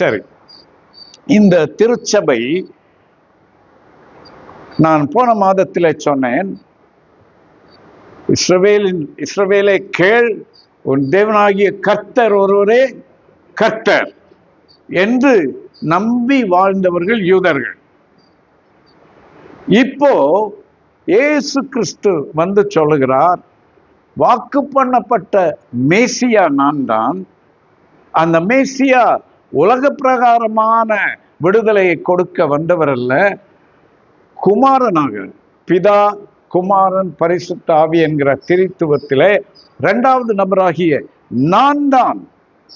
சரி. இந்த திருச்சபை நான் போன மாதத்தில் சொன்னேன் இஸ்ரவேலின் இஸ்ரவேலை கேள் உன் தேவனாகிய கர்த்தர் ஒருவரே கர்த்தர் என்று நம்பி வாழ்ந்தவர்கள் யூதர்கள். இப்போ ஏசு கிறிஸ்து வந்து சொல்லுகிறார் வாக்கு பண்ணப்பட்ட மேசியா நான் தான் அந்த மேசியா உலக பிரகாரமான விடுதலையை கொடுக்க வந்தவர் அல்ல குமாரனாக பிதா குமாரன் பரிசுத்த ஆவி என்கிற திரித்துவத்திலே இரண்டாவது நபராகிய நான் தான்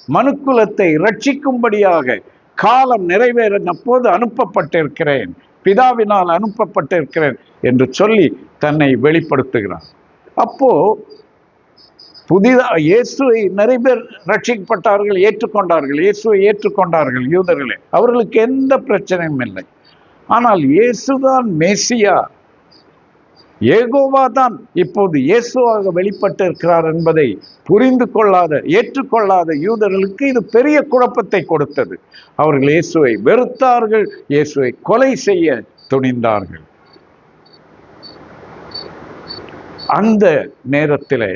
மனுக்குலத்தை ரட்சிக்கும்படியாக காலம் நிறைவேற அப்போது அனுப்பப்பட்டிருக்கிறேன். பிதாவினால் அனுப்பப்பட்டிருக்கிறேன் என்று சொல்லி தன்னை வெளிப்படுத்துகிறார். அப்போ புதிதா இயேசுவை நிறைய பேர் ரட்சிக்கப்பட்டார்கள் ஏற்றுக்கொண்டார்கள் இயேசுவை ஏற்றுக்கொண்டார்கள் யூதர்களே. அவர்களுக்கு எந்த பிரச்சனையும் இல்லை. ஆனால் இயேசுதான் மேசியா. ஏகோவா தான் இப்போது இயேசுவாக வெளிப்பட்டு இருக்கிறார் என்பதை புரிந்து கொள்ளாத ஏற்றுக்கொள்ளாத யூதர்களுக்கு இது பெரிய குழப்பத்தை கொடுத்தது. அவர்கள் இயேசுவை வெறுத்தார்கள் இயேசுவை கொலை செய்ய துணிந்தார்கள். அந்த நேரத்திலே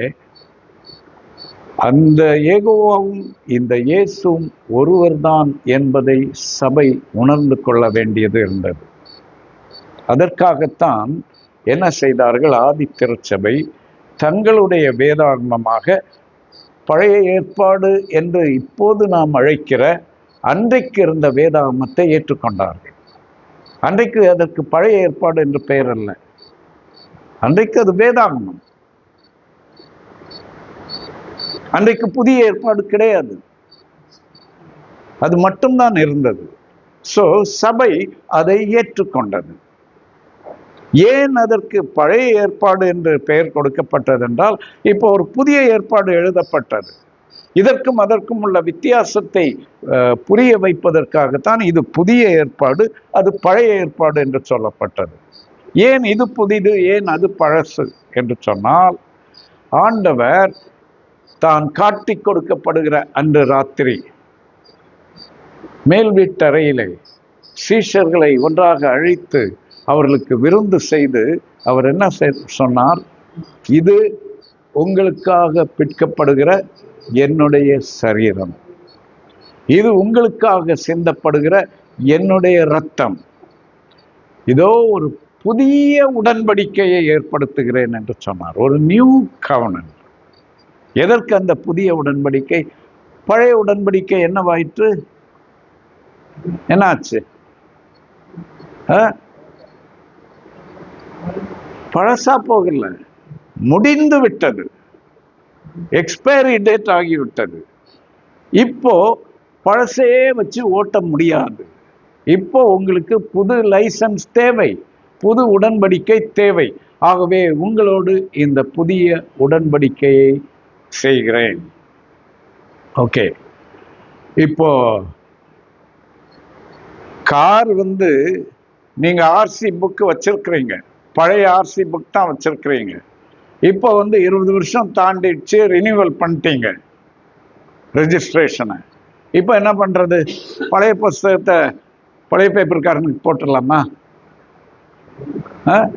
அந்த ஏகோவாவும் இந்த இயேசும் ஒருவர்தான் என்பதை சபை உணர்ந்து கொள்ள வேண்டியது இருந்தது. அதற்காகத்தான் என்ன செய்தார்கள்? ஆதி திருச்சபை தங்களுடைய வேதாகமமாக பழைய ஏற்பாடு என்று இப்போது நாம் அழைக்கிற அன்றைக்கு இருந்த வேதாகமத்தை ஏற்றுக்கொண்டார்கள். அன்றைக்கு அதற்கு பழைய ஏற்பாடு என்று பெயர் அல்ல. அன்றைக்கு அது வேதாகமம். அன்றைக்கு புதிய ஏற்பாடு கிடையாது. அது மட்டும்தான் இருந்தது. சோ சபை அதை ஏற்றுக்கொண்டது. ஏன் அதற்கு பழைய ஏற்பாடு என்று பெயர் கொடுக்கப்பட்டது என்றால் இப்போ ஒரு புதிய ஏற்பாடு எழுதப்பட்டது. இதற்கும் அதற்கும் உள்ள வித்தியாசத்தை அஹ், புரிய வைப்பதற்காகத்தான் இது புதிய ஏற்பாடு அது பழைய ஏற்பாடு என்று சொல்லப்பட்டது. ஏன் இது புதிது ஏன் அது பழசு என்று சொன்னால் ஆண்டவர் தான் காட்டி கொடுக்கப்படுகிற அன்று ராத்திரி. மேல் வீட்டறையிலே சீஷர்களை ஒன்றாக அழைத்து அவர்களுக்கு விருந்து செய்து அவர் என்ன சொன்னார்? இது உங்களுக்காக பிற்கப்படுகிற என்னுடைய சரீரம். இது உங்களுக்காக சிந்தப்படுகிற என்னுடைய ரத்தம் இதோ ஒரு புதிய உடன்படிக்கையை ஏற்படுத்துகிறேன் என்று சொன்னார். ஒரு நியூ கவனன் எதற்கு அந்த புதிய உடன்படிக்கை? பழைய உடன்படிக்கை என்னவாயிற்று? என்னாச்சு? ஆ? பழசா போகல. முடிந்து விட்டது. எக்ஸ்பைரி டேட் ஆகிவிட்டது. இப்போ பழசையே வச்சு ஓட்ட முடியாது. இப்போ உங்களுக்கு புது லைசன்ஸ் தேவை புது உடன்படிக்கை தேவை. ஆகவே உங்களோடு இந்த புதிய உடன்படிக்கையை செய்கிறேன். ஓகே. இப்போ கார் வந்து நீங்க ஆர்சி புக்கு வச்சிருக்கிறீங்க. பழைய ஆர்சி புக் தான் வச்சிருக்கிறீங்க. இப்போ வந்து இருபது வருஷம் தாண்டிடுச்சு ரினியூவல் பண்ணிட்டீங்க. ரெஜிஸ்ட்ரேஷனை இப்போ என்ன பண்றது? பழைய புஸ்தகத்தை பழைய பேப்பர்காரனுக்கு போட்டுடலாமா? ஆ?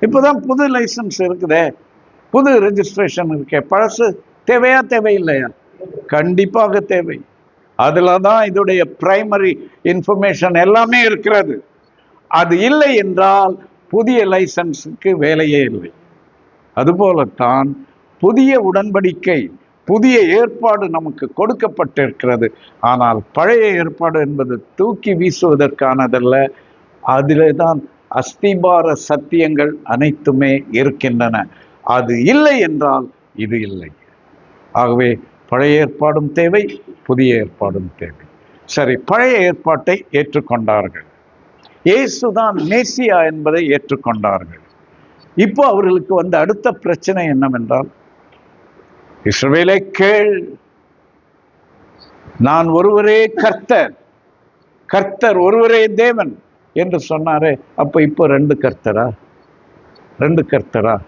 இப்போதான் புது லைசன்ஸ் இருக்குதே. புது ரெஜிஸ்ட்ரேஷன் இருக்கே பழசு தேவையா தேவையில்லையா? கண்டிப்பாக தேவை. அதில் தான் இதோடைய பிரைமரி இன்ஃபர்மேஷன் எல்லாமே இருக்கிறது. அது இல்லை என்றால் புதிய லைசன்ஸுக்கு வேலையே இல்லை. அதுபோலத்தான் புதிய உடன்படிக்கை புதிய ஏற்பாடு நமக்கு கொடுக்கப்பட்டிருக்கிறது. ஆனால் பழைய ஏற்பாடு என்பது தூக்கி வீசுவதற்கானதல்ல. அதிலே தான் அஸ்திபார சத்தியங்கள் அனைத்துமே இருக்கின்றன. அது இல்லை என்றால் இது இல்லை. ஆகவே பழைய ஏற்பாடும் தேவை புதிய ஏற்பாடும் தேவை. சரி பழைய ஏற்பாட்டை ஏற்றுக்கொண்டார்கள். இயேசுதான் மேசியா என்பதை ஏற்றுக்கொண்டார்கள். இப்போ அவர்களுக்கு வந்த அடுத்த பிரச்சனை என்னவென்றால் இஸ்ரவேலை கேள். நான் ஒருவரே கர்த்தர். கர்த்தர் ஒருவரே தேவன் என்று சொன்னாரே அப்போ இப்போ ரெண்டு கர்த்தரா? ரெண்டு கர்த்தரா?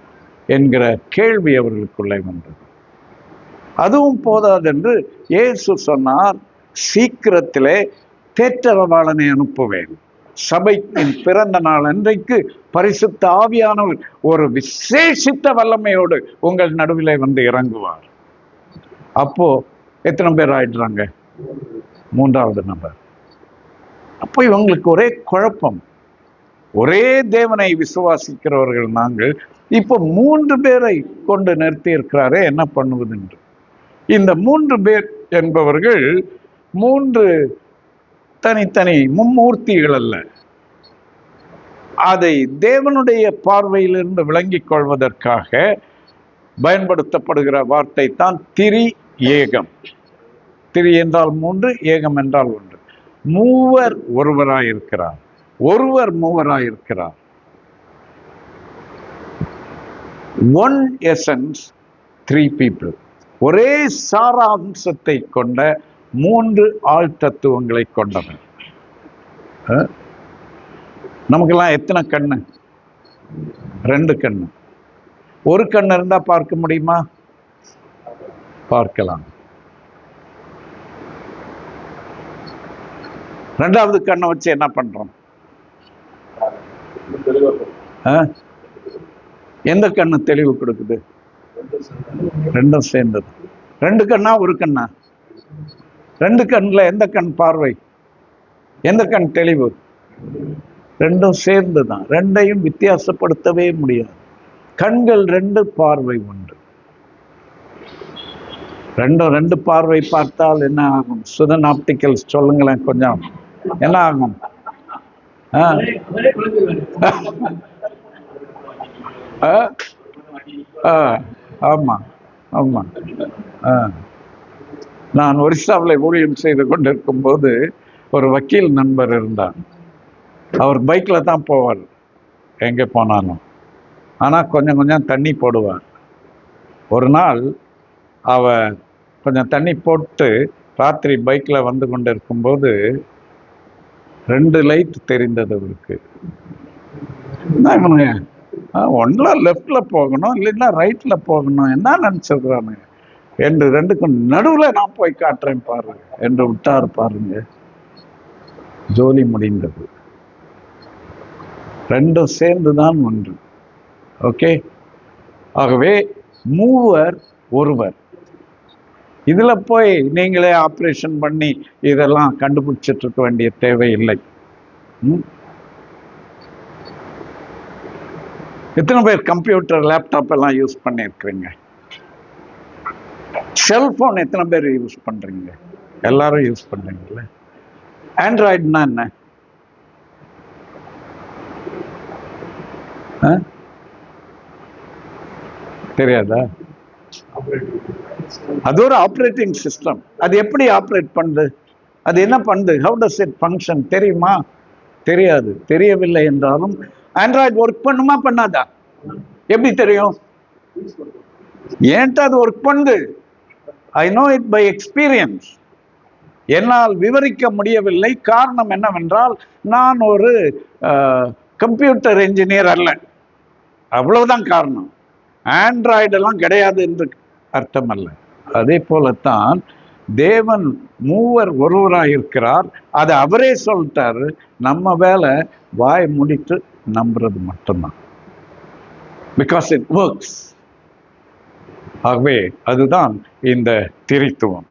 என்கிற கேள்வி அவர்களுக்குள்ளே வந்தது. அதுவும் போதாதென்று இயேசு சொன்னார் சீக்கிரத்திலே தேற்றரவாளனை அனுப்புவேன். சபையின் பிறந்த நாள் அன்றைக்கு பரிசுத்த ஆவியானவர் ஒரு விசேஷித்த வல்லமையோடு உங்கள் நடுவிலே வந்து இறங்குவார். அப்போ எத்தனை பேர் ஆயிடுறாங்க? மூன்றாவது நபர். அப்போ இவங்களுக்கு ஒரே குழப்பம். ஒரே தேவனை விசுவாசிக்கிறவர்கள் நாங்கள் இப்போ மூன்று பேரை கொண்டு நிறுத்தி இருக்கிறாரே என்ன பண்ணுவது என்று இந்த மூன்று பேர் என்பவர்கள் மூன்று தனித்தனி மும்மூர்த்திகள் அல்ல. அதை தேவனுடைய பார்வையிலிருந்து விளங்கிக் கொள்வதற்காக பயன்படுத்தப்படுகிற வார்த்தை தான் திரி ஏகம். திரி என்றால் மூன்று ஏகம் என்றால் ஒன்று. மூவர் ஒருவராயிருக்கிறார். ஒருவர் மூவராயிருக்கிறார். ஒன் எசன்ஸ் த்ரீ பீப்புள் ஒரே சாராம்சத்தை கொண்ட மூன்று ஆள் தத்துவங்களை கொண்டவன் நமக்கெல்லாம் எத்தனை கண்ணு? ரெண்டு கண்ணு. ஒரு கண்ணு இருந்தா பார்க்க முடியுமா? பார்க்கலாம். ரெண்டாவது கண்ணை வச்சு என்ன பண்றோம்? எந்த கண்ணு தெளிவு கொடுக்குது? ரெண்டும் சேர்ந்தது. ரெண்டு கண்ணா ஒரு கண்ணா? ரெண்டு கண்ணில் எந்த கண் பார்வை? எந்த கண் தெளிவு? ரெண்டும் சேர்ந்து தான் ரெண்டையும் வித்தியாசப்படுத்தவே முடியாது. கண்கள் ரெண்டு பார்வை உண்டு ரெண்டும் ரெண்டு பார்வை பார்த்தால் என்ன ஆகும்? சுதன் ஆப்டிக்கல்ஸ் சொல்லுங்களேன் கொஞ்சம். என்ன ஆகும்? ஆமாம் ஆமாம் ஆ. நான் ஒரிசாவில் ஊழியம் செய்து கொண்டிருக்கும் போது ஒரு வக்கீல் நண்பர் இருந்தார். அவர் பைக்கில் தான் போவார். எங்கே போனாலும். ஆனால் கொஞ்சம் கொஞ்சம் தண்ணி போடுவார். ஒரு நாள் அவர் கொஞ்சம் தண்ணி போட்டு ராத்திரி பைக்கில் வந்து கொண்டு இருக்கும்போது ரெண்டு லைட் தெரிந்தது அவருக்கு. என்ன இவனுங்க ஒன்றில் லெஃப்டில் போகணும் இல்லைன்னா ரைட்டில் போகணும் என்ன நினச்சிருக்கிறானுங்க என்று ரெண்டுக்கும் நடுவில் நான் போய் காட்டுறேன் பாரு என்று விட்டார் பாருங்க. ஜோலி முடிந்தது. ரெண்டும் சேர்ந்து தான் ஒன்று. ஓகே ஆகவே மூவர் ஒருவர். இதுல போய் நீங்களே ஆப்ரேஷன் பண்ணி இதெல்லாம் கண்டுபிடிச்சிட்டு இருக்க வேண்டிய தேவை இல்லை எத்தனை பேர் கம்ப்யூட்டர் லேப்டாப் எல்லாம் யூஸ் பண்ணியிருக்கிறீங்க? செல்போன் எத்தனை பேர் யூஸ் பண்றீங்க? எல்லாரும் யூஸ் பண்றீங்கல்ல? ஆண்ட்ராய்டுனா என்ன? தெரியாதா? அது ஒரு ஆப்ரேட்டிங் சிஸ்டம் அது எப்படி ஆப்ரேட் பண்ணுது? அது என்ன பண்ணுது? ஹவு டஸ் இட் ஃபங்க்ஷன் தெரியுமா? தெரியாது. தெரியவில்லை என்றாலும் ஆண்ட்ராய்டு ஒர்க் பண்ணுமா பண்ணாதா? எப்படி தெரியும்? ஏன்ட்டு அது ஒர்க் பண்ணுது? I know it by experience என்னால் விவரிக்க முடியவில்லை. காரணம் என்னவென்றால் நான் ஒரு கம்ப்யூட்டர் என்ஜினியர் அல்ல. அவ்வளவுதான் காரணம். ஆண்ட்ராய்டெல்லாம் கிடையாது என்று அர்த்தம் அல்ல அதே போலத்தான் தேவன் மூவர் ஒருவராக இருக்கிறார் அதை அவரே சொல்லிட்டாரு. நம்ம வேலை வாய் முடித்து நம்புறது மட்டும்தான். பிகாஸ் இட் ஒர்க்ஸ் ஆகவே அதுதான் இந்த திரித்துவம்.